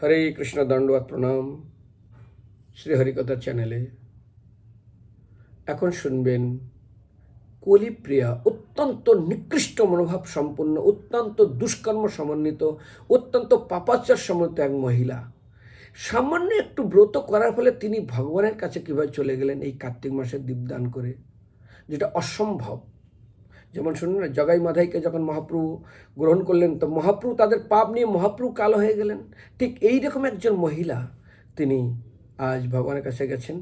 হরে কৃষ্ণ দণ্ডবাদ প্রণাম। শ্রী হরিকথা চ্যানেলে এখন শুনবেন কলিপ্রিয়া, অত্যন্ত নিকৃষ্ট মনোভাব সম্পন্ন, অত্যন্ত দুষ্কর্ম সমন্বিত, অত্যন্ত পাপাচার সমন্বিত এক মহিলা। সামান্য একটু ব্রত করার ফলে তিনি ভগবানের কাছে কীভাবে চলে গেলেন এই কার্তিক মাসে দীপদান করে, যেটা অসম্ভব। যেমন শুনুন, জগাই মাধাইকে যখন মহাপ্রভু গ্রহণ করলেন, তো মহাপ্রভু তাদের পাপ নিয়ে মহাপ্রভু কালো হয়ে গেলেন। ঠিক এই রকম একজন মহিলা তিনি আজ ভগবানের কাছে গেছেন।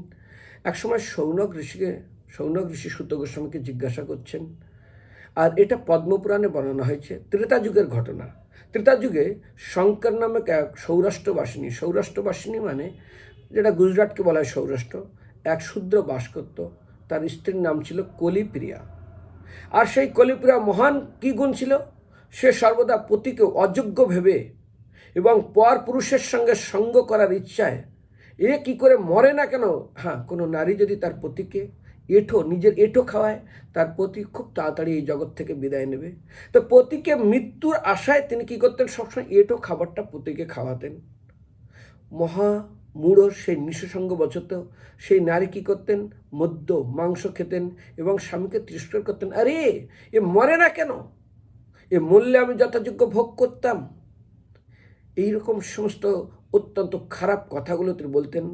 একসময় সৌনক ঋষিকে, সৌনক ঋষি সুত গোস্বামীকে জিজ্ঞাসা করছেন, আর এটা পদ্মপুরাণে বর্ণনা হয়েছে, ত্রেতা যুগের ঘটনা। ত্রেতা যুগে শঙ্কর নামক এক সৌরাষ্ট্রবাসিনী সৌরাষ্ট্রবাসিনী মানে যেটা গুজরাটকে বলা হয় সৌরাষ্ট্র, এক শূদ্র বাস করত তার স্ত্রীর নাম ছিল কলিপ্রিয়া। আর সেই কলিপুরা মহান কি গুণ ছিল? সে সর্বদা পতিকে অযোগ্য ভেবে এবং পর পুরুষের সঙ্গে সঙ্গ করার ইচ্ছায়। এ কি করে মরে না কেন? হ্যাঁ কোনো নারী যদি তার পতিকে এঁঠো, নিজের এঁঠো খাওয়ায়, তার পতি খুব তাড়াতাড়ি এই জগৎ থেকে বিদায় নেবে। তো পতিকে মৃত্যুর আশায় তিনি কি করতেন? সবসময় এঁঠো খাবারটা পতিকে খাওয়াতেন। মহা মূঢ় সেই নিঃসঙ্গ বচত সেই নারী কি করতেন? মদ্য, মাংস খেতেন এবং স্বামীকে তিরস্কার করতেন। আরে, এ মরে না কেন? এ মূল্যে আমি যথাযোগ্য ভোগ করতাম। এইরকম সমস্ত অত্যন্ত খারাপ কথাগুলো তিনি বলতেন।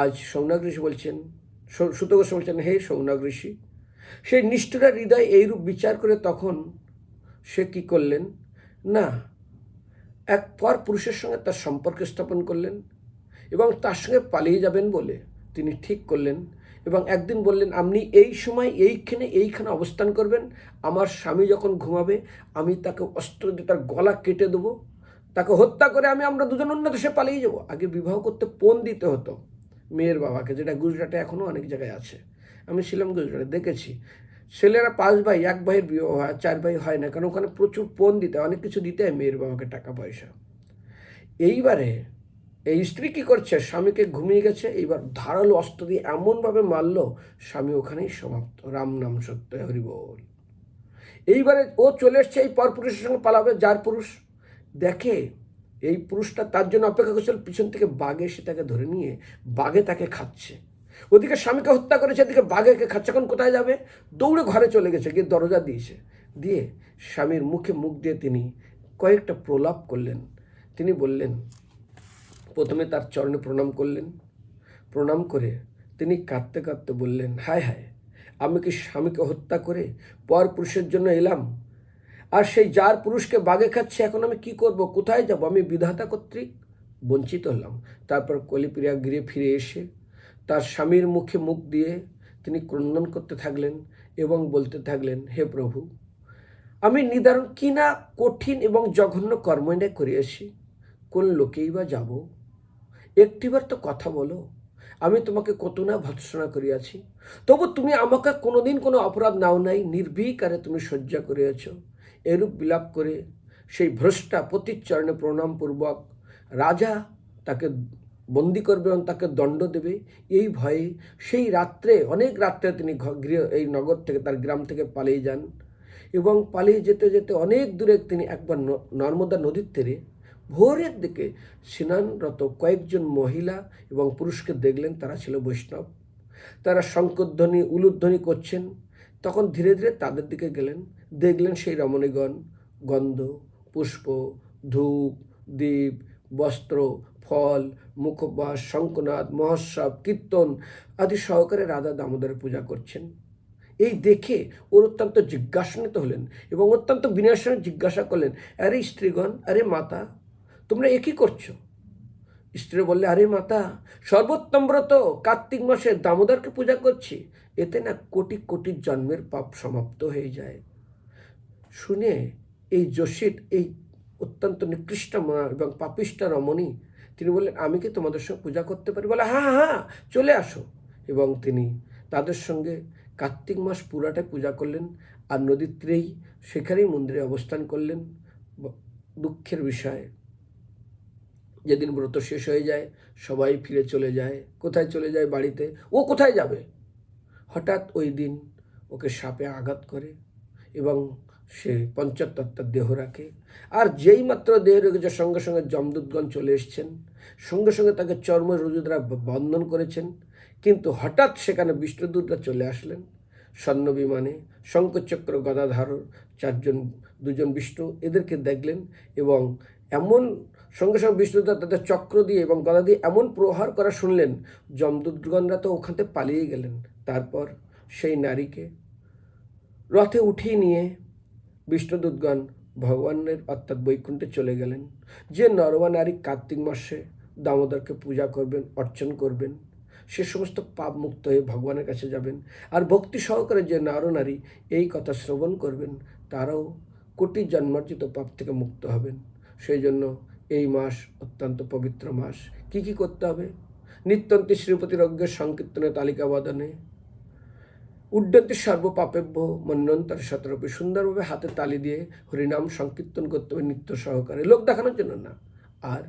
আজ সৌনাগ ঋষি বলছেন সুত গোস্বামী বলছেন, হে সৌনাগ ঋষি, সেই নিষ্ঠুরা হৃদয় এইরূপ বিচার করে তখন সে কি করলেন? না এক পর পুরুষের সঙ্গে তার সম্পর্ক স্থাপন করলেন এবং তার সঙ্গে পালিয়ে যাবেন বলে তিনি ঠিক করলেন এবং একদিন বললেন, আপনি এই সময় এইখানে এইখানে অবস্থান করবেন। আমার স্বামী যখন ঘুমাবে, আমি তাকে অস্ত্র দিয়ে তার গলা কেটে দেবো। তাকে হত্যা করে আমি আমরা দুজন অন্য দেশে পালিয়ে যাব। আগে বিবাহ করতে পণ দিতে হতো। মেয়ের বাবাকে, যেটা গুজরাটে এখনও অনেক জায়গায় আছে। আমি ছিলাম গুজরাটে, দেখেছি। ছেলেরা পাঁচ ভাই, এক ভাইয়ের বিবাহ হয়, চার ভাই হয় না, কারণ ওখানে প্রচুর পণ দিতে অনেক কিছু দিতে হয় মেয়ের বাবাকে টাকা পয়সা। এইবারে এই স্ত্রী কী করছে? স্বামীকে ঘুমিয়ে গেছে, এইবার ধারালো অস্ত্র দিয়ে এমনভাবে মারল, স্বামী ওখানেই সমাপ্ত। রাম নাম সত্য, হরি বল। এইবারে ও চলে এসছে, এই পর পুরুষের সঙ্গে পালাবে, যার পুরুষ। দেখে এই পুরুষটা তার জন্য অপেক্ষা করছিল, পিছন থেকে বাঘে এসে তাকে ধরে নিয়ে বাঘে তাকে খাচ্ছে। ওদিকে স্বামীকে হত্যা করেছে এদিকে বাঘেকে খাচ্ছে। এখন কোথায় যাবে? দৌড়ে ঘরে চলে গেছে, গিয়ে দরজা দিয়েছে। দিয়ে স্বামীর মুখে মুখ দিয়ে তিনি কয়েকটা প্রলাপ করলেন। তিনি বললেন, প্রথমে তার চরণে প্রণাম করলেন। প্রণাম করে তিনি কাঁদতে কাঁদতে বললেন, হায় হায়, আমি কি স্বামীকে হত্যা করে পর পুরুষের জন্য এলাম? আর সেই যার পুরুষকে বাগে খাচ্ছে, এখন আমি কি করব? কোথায় যাব? আমি বিধাতা কর্তৃক বঞ্চিত হলাম। তারপর কলিপ্রিয়া গিরে ফিরে এসে তার স্বামীর মুখে মুখ দিয়ে তিনি ক্রন্দন করতে থাকলেন এবং বলতে থাকলেন, হে প্রভু, আমি নিদারুণ কি না কঠিন এবং জঘন্য কর্মটা করিয়াছি? কোন লোকেই বা যাব? একটিবার তো কথা বলো, আমি তোমাকে কত না ভৎসনা করিয়াছি। তবু তুমি আমাকে কোনোদিন কোনো অপরাধ নাও নাই, নির্ভীকারে তুমি সজ্জা করিয়াছ। এরূপ বিলাপ করে সেই ভ্রষ্টা পতিচরণে প্রণামপূর্বক রাজা তাকে বন্দি করবে এবং তাকে দণ্ড দেবে। এই ভয়ে সেই রাত্রে, অনেক রাত্রে তিনি গৃহ, এই নগর থেকে, তার গ্রাম থেকে পালিয়ে যান এবং পালিয়ে যেতে যেতে অনেক দূরে তিনি একবার নর্মদা নদীর তীরে ভোরের দিকে স্নানরত কয়েকজন মহিলা এবং পুরুষকে দেখলেন, তারা ছিল বৈষ্ণব। তারা শঙ্করধ্বনি, উলুধ্বনি করছেন। তখন ধীরে ধীরে তাদের দিকে গেলেন, দেখলেন সেই রমণীগণ, গন্ধ, পুষ্প, ধূপ দ্বীপ বস্ত্র ফল, মুখবাস শঙ্কনাথ মহোৎসব, কীর্তন আদি সহকারে রাধা দামোদরের পূজা করছেন। এই দেখে ওর অত্যন্ত জিজ্ঞাসান্বিত হলেন এবং অত্যন্ত সঙ্গে জিজ্ঞাসা করলেন, আরে স্ত্রীগণ, আরে মাতা, তোমরা এ কী করছ? স্ত্রী বললে, আরে মাতা সর্বোত্তম ব্রত কার্তিক মাসে দামোদরকে পূজা করছি। এতে না কোটি কোটি জন্মের পাপ সমাপ্ত হয়ে যায়। শুনে এই যোশীর এই অত্যন্ত নিকৃষ্ট এবং পাপিষ্টা রমণী তিনি বললেন, আমি কি তোমাদের সঙ্গে পূজা করতে পারি? বলে হ্যাঁ হ্যাঁ চলে আসো। এবং তিনি তাদের সঙ্গে কার্তিক মাস পুরাটাই পূজা করলেন আর নদীর তীরেই সেখানেই মন্দিরে অবস্থান করলেন। দুঃখের বিষয়, যেদিন ব্রত শেষ হয়ে যায়, সবাই ফিরে চলে যায়। কোথায় চলে যায় বাড়িতে? ও কোথায় যাবে? হঠাৎ ওই দিন ওকে সাপে আঘাত করে এবং সে পঞ্চতত্ত্বের দেহ রাখে। আর যেই মাত্র দেহ রেখেছে, সঙ্গে সঙ্গে যমদূতগণ চলে এসছেন। সঙ্গে সঙ্গে তাকে চর্ম রুজুদরা বন্ধন করেছেন। কিন্তু হঠাৎ সেখানে বিষ্ণুদূতরা চলে আসলেন। স্বর্ণ বিমানে শঙ্কচক্র গদাধার, চারজন, দুজন বিষ্ণু এদেরকে দেখলেন এবং এমন সঙ্গে সঙ্গে বিষ্ণুদূত তাদের চক্র দিয়ে এবং গদা দিয়ে এমন প্রহার করা শুনলেন, যমদূতগণরা তো ওখান পালিয়ে গেলেন। তারপর সেই নারীকে রথে উঠিয়ে নিয়ে বিষ্ণুদূতগণ ভগবানের অর্থাৎ বৈকুণ্ঠে চলে গেলেন। যে নরমা নারী কার্তিক মাসে দামোদরকে পূজা করবেন, অর্চন করবেন, সে সমস্ত পাপ মুক্ত হয়ে ভগবানের কাছে যাবেন আর ভক্তি সহকারে যে নরনারী এই কথা শ্রবণ করবেন, তারাও কোটি জন্মার্জিত পাপ থেকে মুক্ত হবেন। সেই জন্য এই মাস অত্যন্ত পবিত্র মাস। কি কি করতে হবে? নিত্যন্তি শ্রীপতির অজ্ঞের সংকীর্তনের তালিকা বদনে উড্ডন্তি সর্বপাপেভ্য মন্যন্তর শতরূপে সুন্দরভাবে হাতে তালি দিয়ে হরিনাম সংকীর্তন করতে হবে নিত্য সহকারে। লোক দেখানোর জন্য না। আর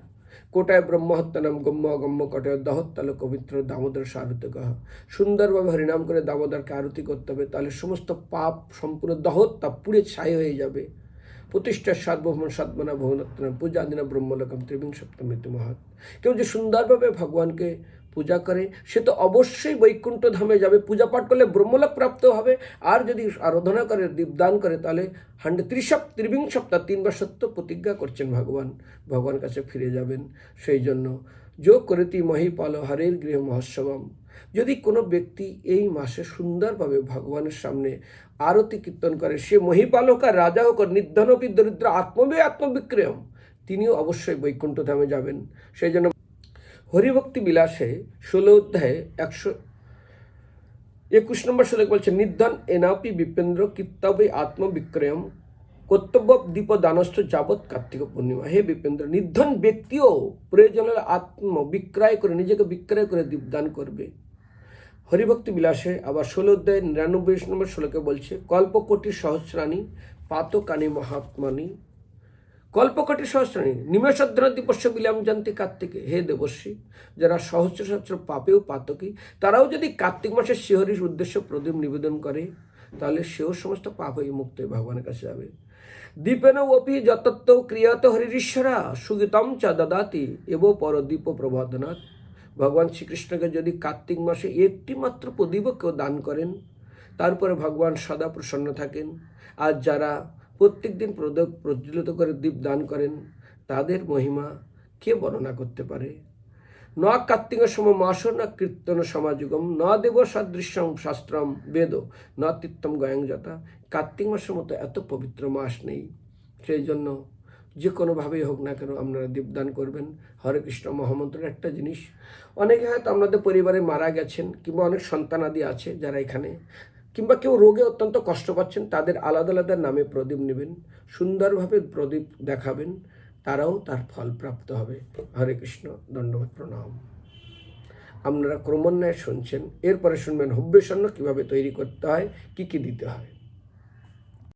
কোটায় ব্রহ্মহত্যা নাম গম্য অগম্য কটায় দহত্তাল পবিত্র দামোদর সারুত কহ। সুন্দরভাবে হরিনাম করে দামোদরকে আরতি করতে হবে, তাহলে সমস্ত পাপ সম্পূর্ণ দহত্তা পুড়ে ছাই হয়ে যাবে। প্রতিষ্ঠা সার্বভৌম সাতমনা ভুবনত্তনা পূজা দিনা ব্রহ্মলোকম ত্রিবিং সপ্তমৃত্যু মহৎ। কেউ যে সুন্দরভাবে ভগবানকে পূজা করে, সে তো অবশ্যই বৈকুণ্ঠ ধামে যাবে, পূজা পাঠ করলে ব্রহ্মলোক প্রাপ্ত হবে। আর যদি আরাধনা করে, দীপদান করে, তাহলে হান্ড্রেড ত্রিসপ ত্রিবিং সপ্তাহ তিনবার সত্য প্রতিজ্ঞা করছেন ভগবান। ভগবান কাছে ফিরে যাবেন। সেই জন্য যোগ করেতি মহিপাল হরের গৃহ মহোৎসবম। যদি কোনো ব্যক্তি এই মাসে সুন্দরভাবে ভগবানের সামনে আরতি কীর্তন করে, সে মহিপাল হোক আর রাজা হোক আর নির্ধনপি দরিদ্র আত্মবে আত্মবিক্রয়ম তিনিও অবশ্যই বৈকুণ্ঠ ধামে যাবেন। সেই জন্য হরিভক্তি বিলাসে ষোলো অধ্যায়ে একশো একুশ নম্বর শ্লোক বলছে, নির্ধন এনাপি বিপেন্দ্র কীর্তবে আত্মবিক্রয়ম কর্তব্য দীপ দানস্থ যাবৎ কার্তিক পূর্ণিমা। হে বিপেন্দ্র, নির্ধন ব্যক্তিও প্রয়োজন হলে আত্ম বিক্রয় করে, নিজেকে বিক্রয় করে দীপদান করবে। হরিভক্তি বিলাসে আবার ষোলো অধ্যায় নিরানব্বই নম্বর শ্লোকে বলছে কল্পকোটি সহস্রাণী, পাতকানি মহাত্মানি। কল্পকটি সহস্রাণী নিমেষধ্রন্তি পোষ্য বিলাম জানতে কার্তিকে, হে দেবশ্রী, যারা সহস্র সহস্র পাপেও পাতকি, তারাও যদি কার্তিক মাসের শিহরির উদ্দেশ্য প্রদীপ নিবেদন করে, তাহলে সেও সমস্ত পাপ হয়ে মুক্ত হয়ে ভগবানের কাছে যাবে। দীপেন অপি যতত্ব ক্রিয়াত হরিশ্বরা সুগীতম চ দদাতি, এব পরদীপ প্রবোধনাথ ভগবান শ্রীকৃষ্ণকে যদি কার্তিক মাসে একটি মাত্র প্রদীপও কেউ দান করেন, তারপরে ভগবান সদা প্রসন্ন থাকেন। আর যারা প্রত্যেক দিন প্রদীপ প্রজ্বলিত করে দীপ দান করেন, তাদের মহিমা কে বর্ণনা করতে পারে? ন কার্তিক সম মাস ন কীর্তন সমাযুগম ন দেব সদৃশ্যম শাস্ত্রম বেদ, ন তীর্থম গয়ং যথা। কার্তিক মাসের মতো এত পবিত্র মাস নেই। সেই জন্য যে কোনোভাবেই হোক না কেন আপনারা দীপদান করবেন। হরে কৃষ্ণ, মহামন্ত্রের একটা জিনিস। অনেকে হয়তো আপনাদের পরিবারে মারা গেছেন কিংবা অনেক সন্তানাদি আছে যারা এখানে, কিংবা কেউ রোগে অত্যন্ত কষ্ট পাচ্ছেন, তাদের আলাদা আলাদা নামে প্রদীপ নেবেন, সুন্দরভাবে প্রদীপ দেখাবেন, তারাও তার ফল প্রাপ্ত হবে। হরে কৃষ্ণ দণ্ডবাদ প্রণাম। আপনারা ক্রমান্বয়ে শুনছেন, এরপরে শুনবেন হব্যসন্ন কীভাবে তৈরি করতে হয়, কী কী দিতে হয়।